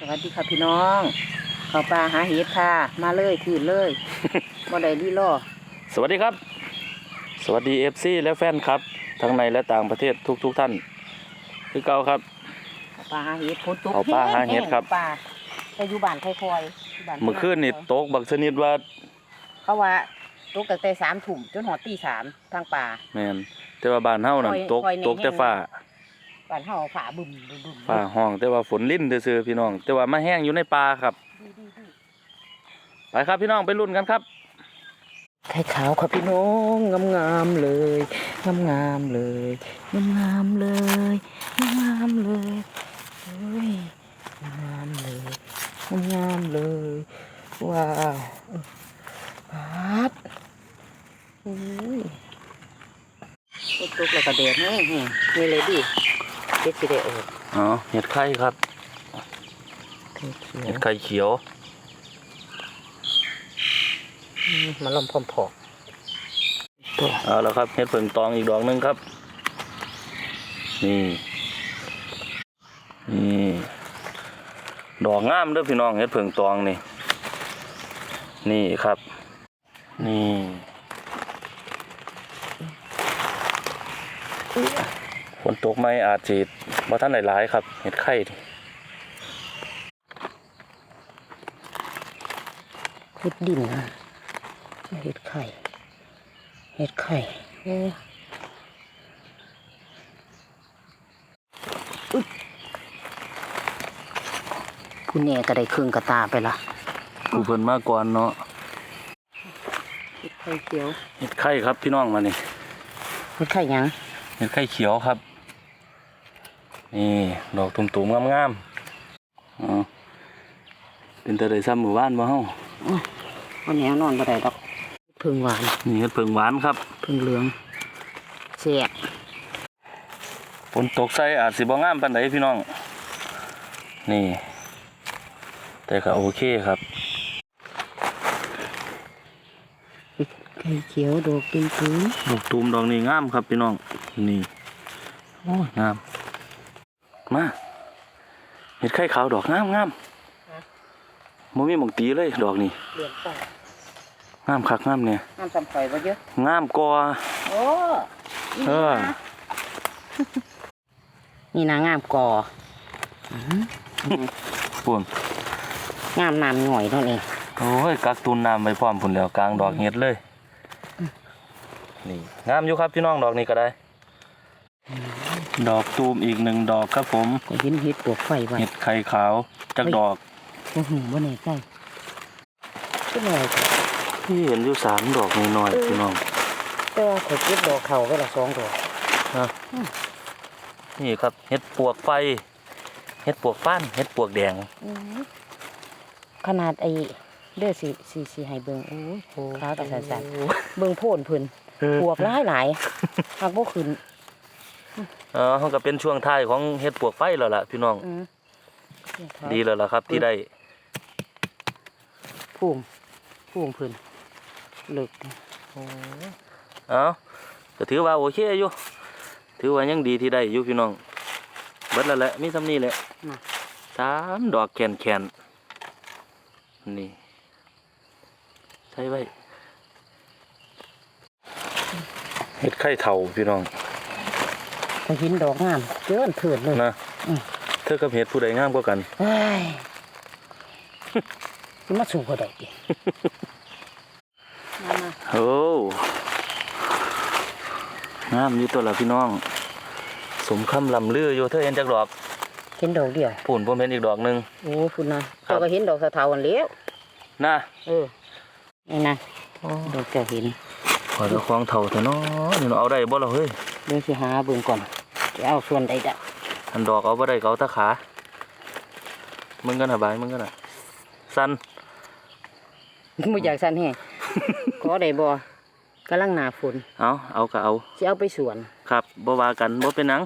สวัสดีค่ะพี่น้องเขาปลาหาเห็ดค่ะ มาเลยคืนเลยบ่ได้รีรอสวัสดีครับ สวัสดีเอฟซีและแฟนครับ ทั้งในและต่างประเทศทุกทุกๆท่าน คือเก่าครับ เขาปลาหาเห็ดพ้นตกเขาปลาหาเห็ดครับ ปลาแต่อยู่บ้านค่อยๆอยู่บ้าเมื่อคืนนี่ตกบักชนิดว่าเขาว่าตกตั้งแต่สามถุ่มจนหอดตีสามทางป่าแมนแต่ว่าบ้านเฮานั่นคอยตกคอยในตกแต่ฟ้า บ้านเฮาฝ่าบึมบึมบึมฟ้าห้องแต่ว่าฝนลิ้นซื่อๆพี่น้อง แต่ว่ามาแห้งอยู่ในป่าครับ ดีดีดีไปครับพี่น้องไปลุ้นกันครับ ไข่ขาวครับพี่น้องงามงามๆเลยงามงามๆเลยงามงามๆเลยงามงามๆเลยเฮ้ยงามงามๆเลยงามงามๆเลยว้าวปัดโอ้ยตกๆแล้วก็แดดแห้งๆนี่เลยดิ เด็ดสิได้ออกอ๋อเห็ดไข่ครับเห็ดไข่เขียวมาลมพร้อมพอตัวเอาแล้วครับเห็ดเผิงตองอีกดอกหนึงครับ นี่นี่ดอกงามเด้อพี่น้องเห็ดเผิงตองนี่ นี่ครับ นี่ฝ นตกไหมอาจจะบ่ท่านหลายๆครับ เห็ดไข่นี่เห็ดดินนะเห็ดไข่ เห็ดไข่โอ้อุ๊ยผู้แน่ก็ได้ครึ่งกระตาไปละผู้เพิ่นมาก่อนเนาะเห็ดไข่เขียว เห็ดไข่ครับพี่น้องมานี่เห็ดไข่หยังเห็ดไข่เขียวครับ นี่ ดอกตุ่มๆงามๆอ๋อเป็นตะไดซ้ำหมู่บ้านบ่เฮาวันนี้นอนบ่ได้ดอกพึ่งหวาน นี่เห็ดเผิงหวานครับพึ่งเหลืองแซ่บฝนตกใส่อาจสิบ่งามปานใดพี่น้อง นี่ แต่ก็โอเคครับไข่เขียวดอกเป็นผืนดอกตูมดอกนี้งามครับพี่น้อง นี่ โอ้ยงาม มาเห็ดไข่ขาวดอกงามงามบ่มีหมองตีเลยดอกนี้เหลืองป่างามคักงามเนี่ยน้ำซ้ำข่อยบ่เยอะงามกว่าโอ้อีเอนี่อนะนี่นะงามกอปุ่นงามน้ำหน่อยเท่านี้โอ้ยกักตุนน้ำไว้พร้อมพุ่นแล้วกลางดอกเห็ดเลยนี่งามอยู่ครับพี่น้องดอกนี้ก็ได้ ดอกตูมอีกหนึ่งดอกครับผมก็เห็นเห็ดปวกไฟไว้เห็ดไข่ขาวจักดอกก็หูบ่แน่ใจก็แน่ใจที่เห็นอยู่สามดอกน้อยๆพี่น้องแต่ว่าข่อยเก็บดอกเขาไว้ละสองดอกนี่ครับเห็ดปวกไฟเห็ดปวกฟ้านเห็ดปวกแดงขนาดไอ้เด้อสิสิสิให้เบิ่งโอ้ยขาวแต่สันๆเบิ่งโพ่นเพิ่นปวกหลายหลายๆหากบ่ขึ้น เออเขาก็เป็นช่วงท้ายของเห็ดปวกไฟแล้วล่ะพี่น้องอืมดีแล้วล่ะครับที่ได้พุ่มพุ่มเพิ่นเลิกเอาก็ถือว่าโอเคอยู่ ถือว่ายังดีที่ได้อยู่พี่น้อง เบิดแล้วแหละมีสำนี้แหละสามดอกแขนแขนๆนี่ใช่ไว้เห็ดไข่เท่าพี่น้อง ก็เห็นดอกงามเกินเถิดเลยนะอืมเธอกับเห็ดผู้ใดงามกว่ากันเฮ้ยสิมาสู่ก็ได้ดิมามาโอ้งามอยู่ตัวละพี่น้อง สมคำลำลืออยู่เธอเห็นจากดอกเห็นดอกเดียวปุ่นผมเห็นอีกดอกหนึ่งโอ้คุณนะครับเจ้าก็เห็นดอกสะเทาอันเลี้ยวนะเออนี่นะดอกเจ้าเห็นขอจะคล้องเท่าเถอะเนาะนี่เนาะเอาได้บ่ล่ะเฮ้ยเดี๋ยวสิหาเบิ่งก่อนจะ เอาส่วนใดดะอันดอกเอาบ่ได้ก็เอาแตะขา มึงกันหาบายมึงกันอะสั้นบ่อยากสั่นแฮงขอได้บ่กำลังหนาฝนเอาเอาก็เอาสิเอาไปสวน ครับบ่ว่ากันบ่เป็นหนัง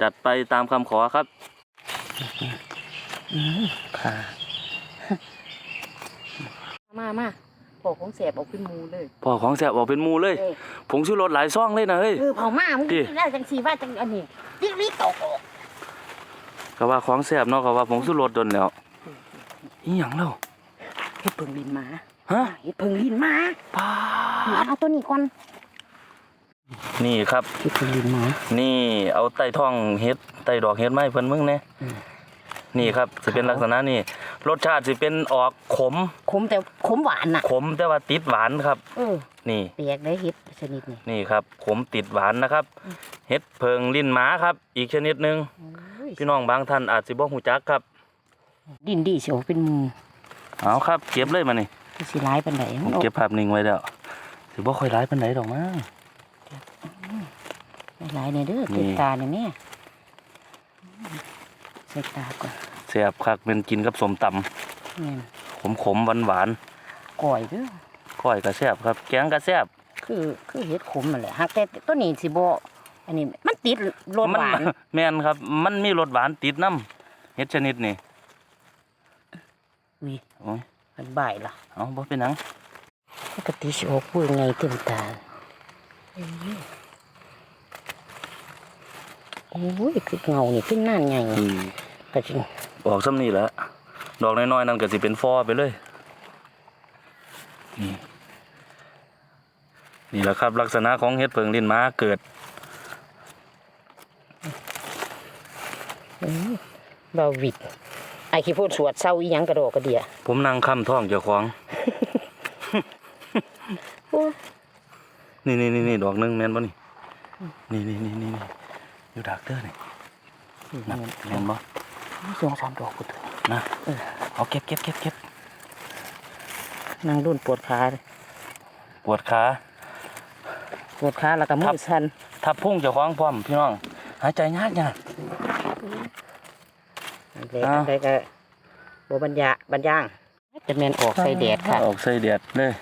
จัดไปตามคำขอครับค่ะมามาพ อของแสบเอาขึ้นมูเลยพอของแสบออกเป็นหมูเลยเออผงชูรสหลายซ่องเลยนะเฮ้ยเออเผามามึงดิ กินได้จังสีว่าจังอันนี้ดิริโตกก็ว่าของแซ่บเนาะก็ว่าผงสุรสดนแล้วอีหยังแล้วเฮ็ดเพิงลินหมาฮะเฮ็ดเพิงลินหมาปาดเอาตัวนี้ก่อนนี่ครับ เฮ็ดเพิงลินหมานี่เอาไต้ท้องเฮ็ดไต้ดอกเฮ็ดไม้เพิ่นมึงแน่อืม นี่ครับสิเป็นลักษณะนี่รสชาติสิเป็นออกขม ขมแต่ขมหวานน่ะ ขมแต่ว่าติดหวานครับเออนี่แปลกได้เฮ็ดชนิดนี้นี่ครับ ขมติดหวานนะครับเฮ็ดเพิงลิ้นหมาครับ อีกชนิดหนึงโอ้ยพี่น้องบางท่านอาจสิบ่ฮู้จักครับ ดินดีสิออกเป็นหมูเอาครับเก็บเลยมานี่สิหลายปานใดผมันมออกเก็บภาพนิ่งไว้แล้วสิบ่ค่อยร้ายปานใดดอกมั้งหลายเนี่ยเด้อนี่เก็บตาเนี่ยแม่ ใส่ตาก่อนแซ่บคักเป็นกินกับสมตำแม่นขมขมหวานหวานก่อยเด้อๆก้อยก็แซ่บครับ แกงก็แซ่บ คือคือเฮ็ดขมนั่นแหละหากแต่ตัวนี้สิบ่อันนี้มันติดรสหวาน มัแม่นครับ มันมีรสหวานติดน้ำเฮ็ดชนิดนี้อุ้ยโอ้ยมันบ่ายล่ะเอาบ่เป็นหยังปกติสิออกพูดไงเต็มตา โอ้ยคือเงานี่ขึ้นนั่นไงอืมก็จริงออกซ้ำนี่แหละดอกน้อยๆนั่นก็สิเป็นฟอไปเลยนี่นี่แหละครับ ลักษณะของเฮ็ดเพิงลิ้นม้าเกิดเราวิดไอ้ขี้พูดสวดเศร้าอีหยังกระโดดกระเดีย ผมนั่งค้ำท้องเจ้าของโอ้ยนี่นี่นี่นี่ดอกหนึงแม่นบ่นี่ นี่นี่นี่นี่นี่ อยู่ดักเด้อนี่นะแม่นบ่สองสามดอกกูเถอะนะเอาเก็บเก็บเก็บเก็บนั่งรุ่นปวดขาเลยปวดขาปวดขาแล้วก็มืครัอบสั่นทับพุ่งเจ้าของพร้อมพี่น้อง หายใจยากยากเล็กอ้าวได้ก็บ่บรรยาบรรย่างจะแม่นออกใส่แดดค่ะออกใส่แดดเลย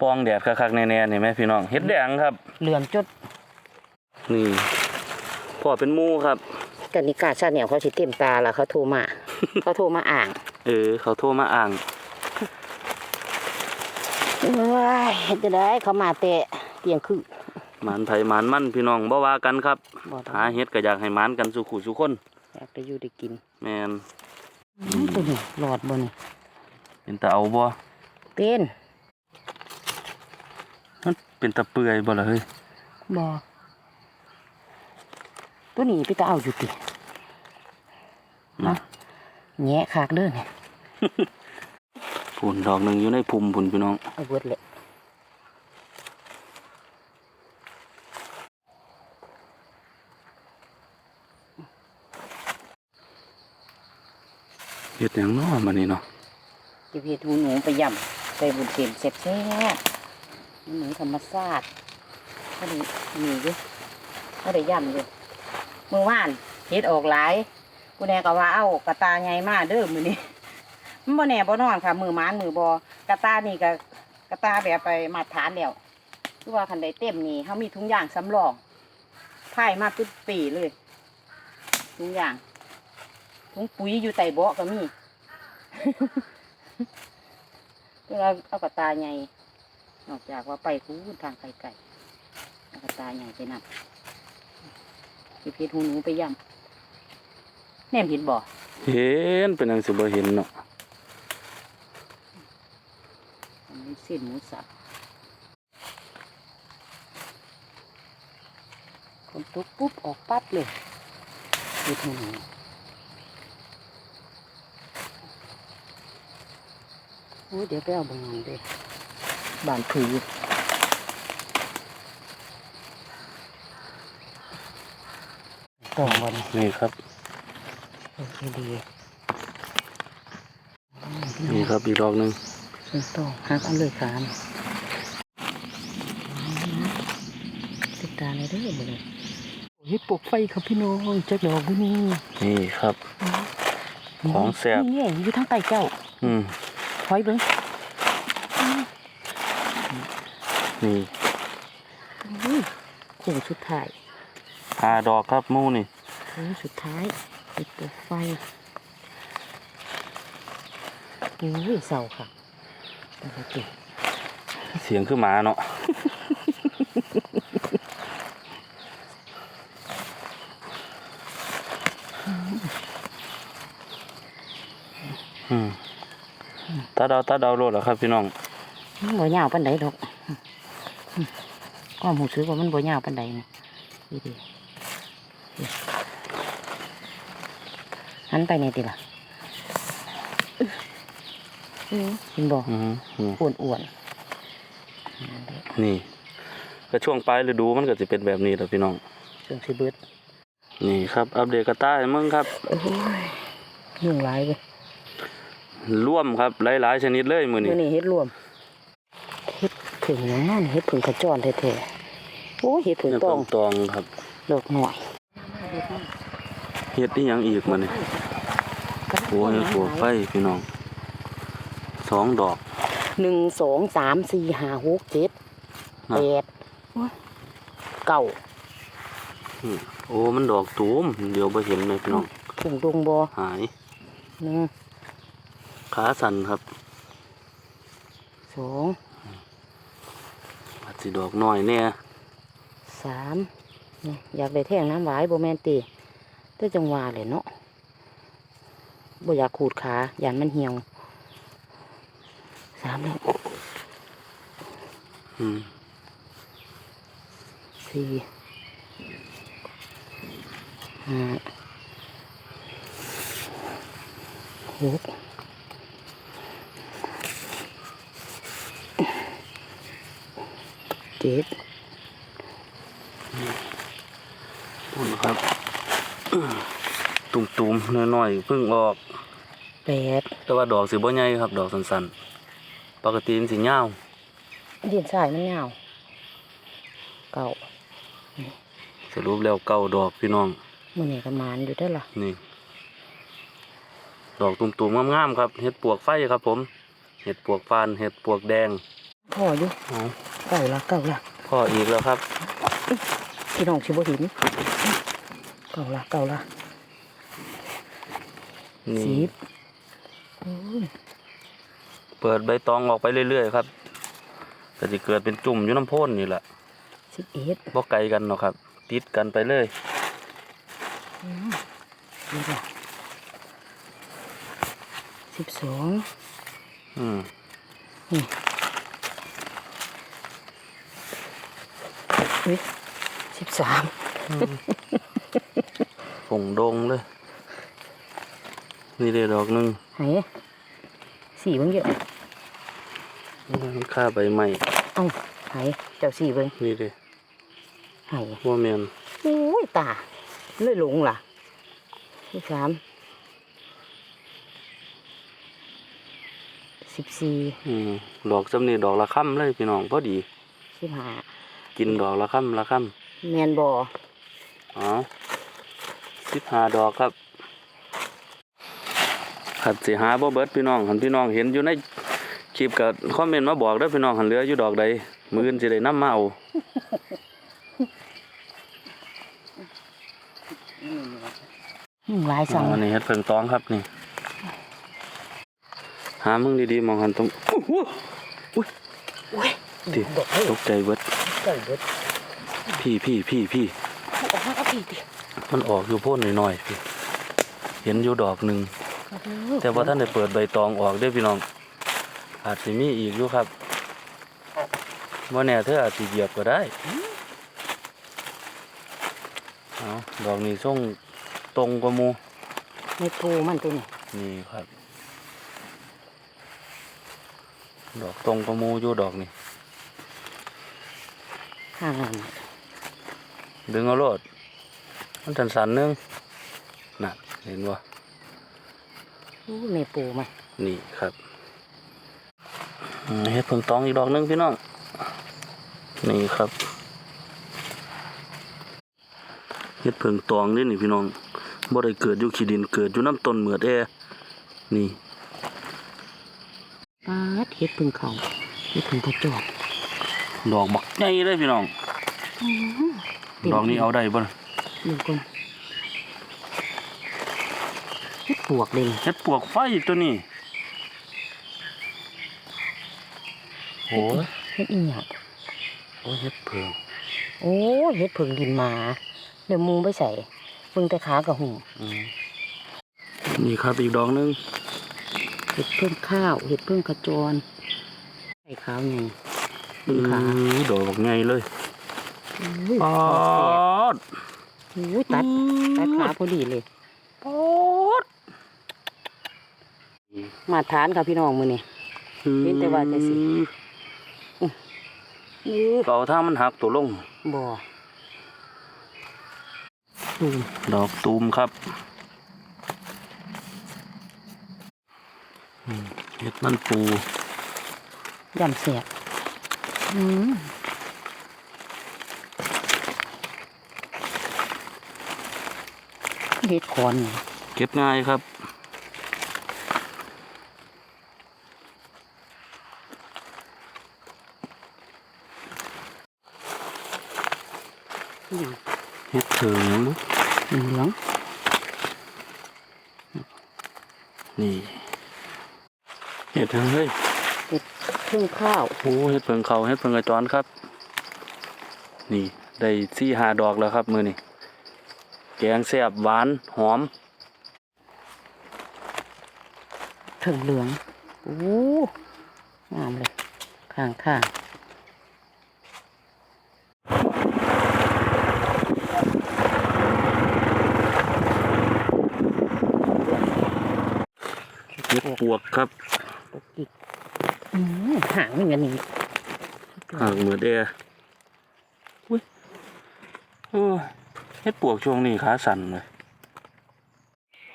ปองแดดคักๆแน่ๆนี่แม่พี่น้องเฮ็ดแดงครับ เหลือนจดนี่ พ่อเป็นหมูครับกันนิกาชาแนวเขาสิเต็มตาแล้วเขาโทรมา เขาโทรมาอ่าง เออ เขาโทรมาอ่างเอ้ยเฮ็ดจะได้เขามาแต่เตียงคือหมานไผหมานมันพี่น้องบ่ว่ากันครับบ่ต้อหางเฮ็ดก็อยากให้หมานกันสู่ขู่สู่คนอยากได้อยู่ได้กิน แม่นอื้อตัวนี้หลอดบ่นี่เป็นตาเอาบ่เป็นมันเป็นตะเปื่อยบ่ล่ะเฮ้ยบ่ ตัวนี้ไปตาเอาอยู่ตินะแงะคากเด้อเนี่ยพุ่นดอกหนึงอยู่ในภูมิพุ่นพี่น้องเอาเบิดเลยเฮ็ดหยังเนาะบัดนี้เนาะจะเฮ็ดหูหนูไปย่ำใส่บุญเต็มแซ่บๆหูหนูธรรมชาติก็ดีมีอยู่ก็ได้ย่ำอยู่ มือว่านเฮ็ดออกหลายกูแน่ก็ว่าเอ้ากระตาใหญ่มาเด้อมื้อนี้มันบ่แน่บ่นอนค่ะ มือมานมือบ่กระตานี่ก็กระตาแบบไปมาฐานแล้วคือว่าคันใดเต็มนี่เฮามีถุงย่างสำรองพายมาปึ๊ดปีเลยถุงย่างถุงปุ๋ยอยู่ใต้เบาะก็มีเวลาเอากระตาใหญ่นอกจากว่าไปคูทางไกลๆเอากระตาใหญ่ไปนำ พี่เพชรหูหนูไปย่ำแนมเห็นบ่เห็นเป็นหยังสิบ่เห็นเนาะอันนี้เส้นหมูสับคนตุกปุ๊บออกปั๊บเลยเพชรหูหนูโอ้ยเดี๋ยวไปเอาบางงานด้วยบานผือ ต้องวันนี่ครับโอเคดีนี่ครับอีกดอกหนึงเป็นต้องหักเอาเลยขามติดตาในเด้อบ่เลยเฮ็ดปลูกไฟครับพี่น้องจักดอกอยู่นี่นี่ครับ ของแซ่บนี่อยู่ทางใต้เจ้า อืมถอยเบิ่งนี่อุ้ยโค้งสุดท้าย หาดอกครับหมูนี่โค้งสุดท้ายติดปลูกไฟอุ้ยเศร้าค่ะแต่ละติเสียงคือหมาเนาะอืมตาเดาตาเดาโลดเหรอครับพี่น้องมันบ่ยาวปานใดดอกอืมก็หูซื้อว่ามันบ่ยาวปานใดนี่ดีดีนี่ หันไปนี่ติล่ะอื้อเห็นบ่อืมอืมอ้วนอ้วนนี่ก็ช่วงปลายฤดูมันก็จะเป็นแบบนี้แหละพี่น้องๆเครื่องสิเบิดนี่ครับ อัปเดตกระต่ายมึงครับโอ้ยยุ่งหลายเว้ยร่วมครับหลายๆชนิดเลยมือนี้มื้อนี้เฮ็ดรวมเฮ็ดผึ่งหยังนั่นเฮ็ดผึ่งขจรแท้ๆโอ้ยเฮ็ดผึ่งเนี่ยตเพิ่องงตองครับดอกหน่อย เฮ็ดอีหยังอีกมาเนี่ยโอ้ยปวกไฟพี่น้องสองดอกหนึ่งสองสามสี่ห้าหกเจ็ดนะแปดเก้าอืมโอ้มันดอกตูมเดี๋ยวไปเห็นเลยพี่น้องถุงดงบอหายหนึ่งขาสั่นครับสองอาจสิดอกน้อยเนี่ยสามนี่ อยากได้แท่งน้ำหวายโบแมนตีแต่จังหวะเลยเนาะบ่อยากขูดขายันมันเหี่ยวสามแล้วอืมสี่ห้าหกเจ็ด ปุ่นครับตุ่มๆน้อยๆเพิ่งออกแปดแต่ว่าดอกสิบ่ใหญ่ครับ ดอกสั้นๆปกติมันสิยาวเดียนสายมันยาวเก่าสรุปแล้วเก้าดอกพี่น้องมื่อนี่ก็มานอยู่ได้อล่ะนี่ ดอกตุ่มๆงามๆครับเห็ดปวกไฟครับ ผม เห็ดปวกฟานเห็ดปวกแดงพ่ออยู่เอาเก่าละเก่าละพ่ออีกแล้วครับพี่น้องชิบหิน เก่าละเก่าละนี่สิบโอ้ยเปิดใบตองออกไปเรื่อยๆครับก็จะเกิดเป็นจุ่มอยู่น้ำโพ่นนี่แหละสิบเอ็ดบ่ไกลกันเนาะครับ ติดกันไปเลยอืมนี่ละสิบสองอืมอุ้ยสิบสาม ฝงดงเลย นี่ได้ดอกหนึงไหนสี่เบิ้งเยอะมันค่าใบใหม่เอ้าไหนเจ้าสี่เบิ้งนี่เด้ไหนว่าแมนโอ้ยตาเลยหลงล่ะสิบสามสิบสี่อืมดอกจำนี่ดอกละค่ำเลยพี่น้องพอดีสิบห้ากินดอกละค่ำละค่แมนบอำอ๋อสิบห้าดอกครับขัดสิหาบ่เบิดพี่น้องหันพี่น้องเห็นอยู่ในคลิปกับคอมเมนต์มาบอกเด้อพี่น้องหันเหลืออยู่ดอกใดมืออื่นสิได้นำมาเอาหนึ่งหลายสั่งอันนี้เฮ็ดเพิ่งตองครับนี่ หามึงดีๆมองหันตรงโอ้โหอุ้ยดิตกใจเบิดไก่เบิดพี่พี่พี่พี่ ออกมาเอาพี่ดิมันออกอยู่โพ่นหน่อยๆพี่เห็นอยู่ดอกหนึ่งแต่ว่าท่านได้เปิดใบตองออกเด้อพี่น้อง อาจสิมีอีกอยู่ครับว่าแน่เธออาจสิเหยียบก็ได้เอาดอกนี้ส่งตรงกว่าหมูไม่ปูมันตัวนี้นี่ครับ ดอกตรงกว่าหมูอยู่ดอกนี่ห่างกันดึงเอาโลด มันสันสันๆนึงน่ะเห็นว่าอู้ไม่ปูมันนี่ครับอืมเฮ็ดเพิ่งตองอีกดอกหนึงพี่น้อง นี่ครับเฮ็ดเพิ่งตองนี่นี่พี่น้องบ่ได้เกิดอยู่ขี้ดินเกิดอยู่น้ำต้นเหมือดแอนี่ปาดเฮ็ดพึ่งเขาเฮ็ดพึ่งกระจอกดอกบักใหญ่เลยพี่น้อง ดอกนี้เอาได้บ่ ล่ะดูก่อนเฮ็ดปวกเลยเฮ็ดปวกไฟตัวนี้โอ้ยเฮ็ดอีหยังโอ้ยเฮ็ดเพิ่งโอ้ยเฮ็ดพึ่งดินหมา เดี๋ยวมูไปใส่เบิ่งแต่ขากับหูอืมนี่ครับอีกดอกหนึงเห็ดเพิ่งข้าว เห็ดเพิ่งขจรไข่ขาวไงเพิ่งขาอื้อดอกบักไงเลยอุ้ยปอด อุ้ยตัดตัดขาพอดีเลยปอดมาทานค่ะพี่น้องมือนี่เห็นแต่ว่าจะสินี่เก่าถ้ามันหักตัวลงบ่ตูมดอกตูมครับอืมเห็ดมันปูยำเสียบอืม เห็ดขอนนี่เก็บง่ายครับอหย่างเห็ดเถิงลูกเหลืองนี่เห็ดเถิงเฮ้ยเห็ดเพิ่งข้าวโอ้เห็ดเพิงเขาเห็ดเพิงกระจรครับ นี่ได้สี่หาดอกแล้วครับมือนี่ แกงแซ่บหวานหอม ถึงเหลืองโอ้งามเลยข้างข้างเห็ดปวกครับปกติอืมหางมันกันนี่หางเหมือนเดียอุ้ยโอ้ ยเห็ดปวกช่วงนี้ขาสั่นเลย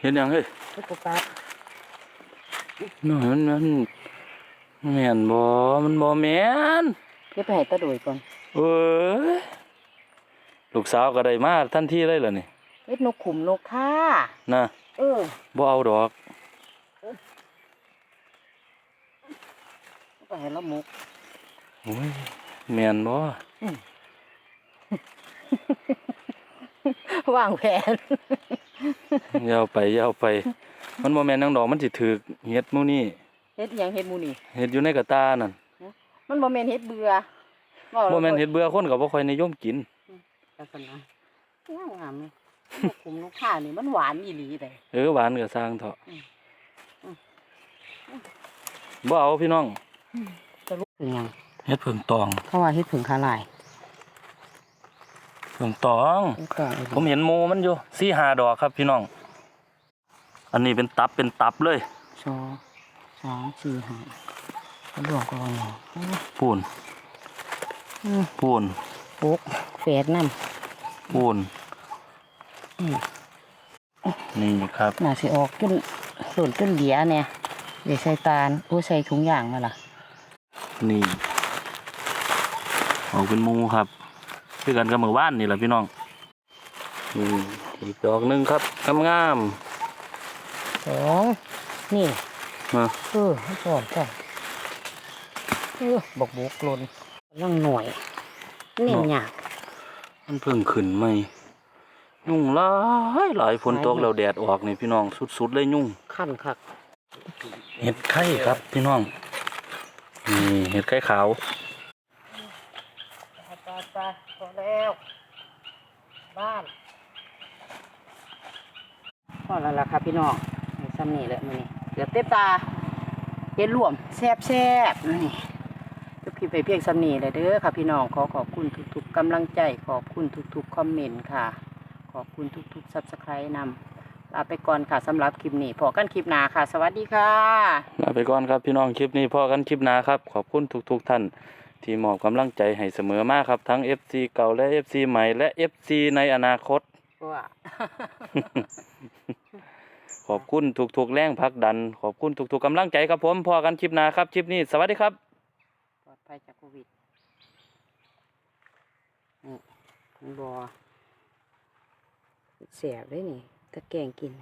เห็นยังเฮ้ยเฮ็ดปกปักนั่นมันแม่นบ่มันบ่แม่นเก็บไปให้ตาโดยก่อนเอ้ยลูกสาวก็ได้มาทันทีเลยเหรอนี่เฮ็ดนกขุมนกท่านะเออบ่เอาดอกเอาไปให้ละมุกโอ้ยแม่นบ่ วางแผนอยาวไปอยาวไป มันบ่แม่นนังดอกมันสิถึกเฮ็ดหมู่นี่เฮ็ดหยังเฮ็ดหมูนี่เฮ็ดอยู่ในกระตานั่นมันบ่แม่นเฮ็ดเบื่อว้าบ่แม่นเฮ็ดเบื่อคนก็บ่ค่อยนิยมกินจังซั่นนะงามงามเลยนกขุมนกท่านี่มันหวานอีหลีเด้เออหวานก็สร้างเถอะอืมอืมบ่เอาพี่น้องจะรู้เป็นหยังเฮ็ดเพิ่งตอง เพราะว่าเฮ็ดผึ่งขาลาย เพิ่งตองเฮ็ดต่ออีกผมเห็นหมูมันอยู่สี่หาดอกครับพี่น้อง อันนี้เป็นตับเป็นตับเลยสองสามสี่ห้าแล้วดวงก็เอาโอ้พูนอืมพูนปุ๊กแฝดนำพูนอืมนี่ครับน่าสิออกจนหล่นจนเหลียเนี่ยเดี๋ยวใส่ตาลโอ้ใส่ถุงยางมาล่ะ นี่ออกเป็นหมูครับ คือกันกับมือว่านนี่แหละพี่น้องนี่อีกดอกหนึงครับงามสองนี่ๆมาเออให้ก่อนก่อนเออบอกบุกหล่นกำลังหน่วยเน่นยากมันเพิ่งขึ้นไหมยุ่งหลายหลายฝนตกแล้วแดดออกนี่พี่น้องสุดๆเลยยุ่งขั้นคักเห็ดไข่ครับพี่น้องนี่เห็ดไข่ขาว ไปไปพอแล้วบ้าน พอแล้วล่ะครับพี่น้องนี่ซ้ำนี่แหละมื้อนี้เดี๋ยวเต็มตาเย็นรวมแซ่บแซ่บๆนี่ทุกคลิปไปเพียงสำนีเลยเด้อค่ะพี่น้องขอขอบคุณทุกๆกำลังใจขอบคุณทุกๆคอมเมนต์ค่ะ ขอบคุณทุกๆซับสไครต์นำลาไปก่อนค่ะสำหรับคลิปนี้พอกันคลิปหน้าค่ะ สวัสดีค่ะลาไปก่อนครับพี่น้องคลิปนี้พอกันคลิปหน้าครับ ขอบคุณทุกๆท่านที่มอบกำลังใจให้เสมอมาครับ ทั้ง FC เก่าและ FC ใหม่และ FC ในอนาคตว่าข อบคุณทุกๆแรงพักดัน ขอบคุณทุกๆกำลังใจครับผมพอกันคลิปหน้าครับคลิปนี้ สวัสดีครับปลอดภัยจากโควิดนี่บอเสียบเลยนี่ตะแกงกิน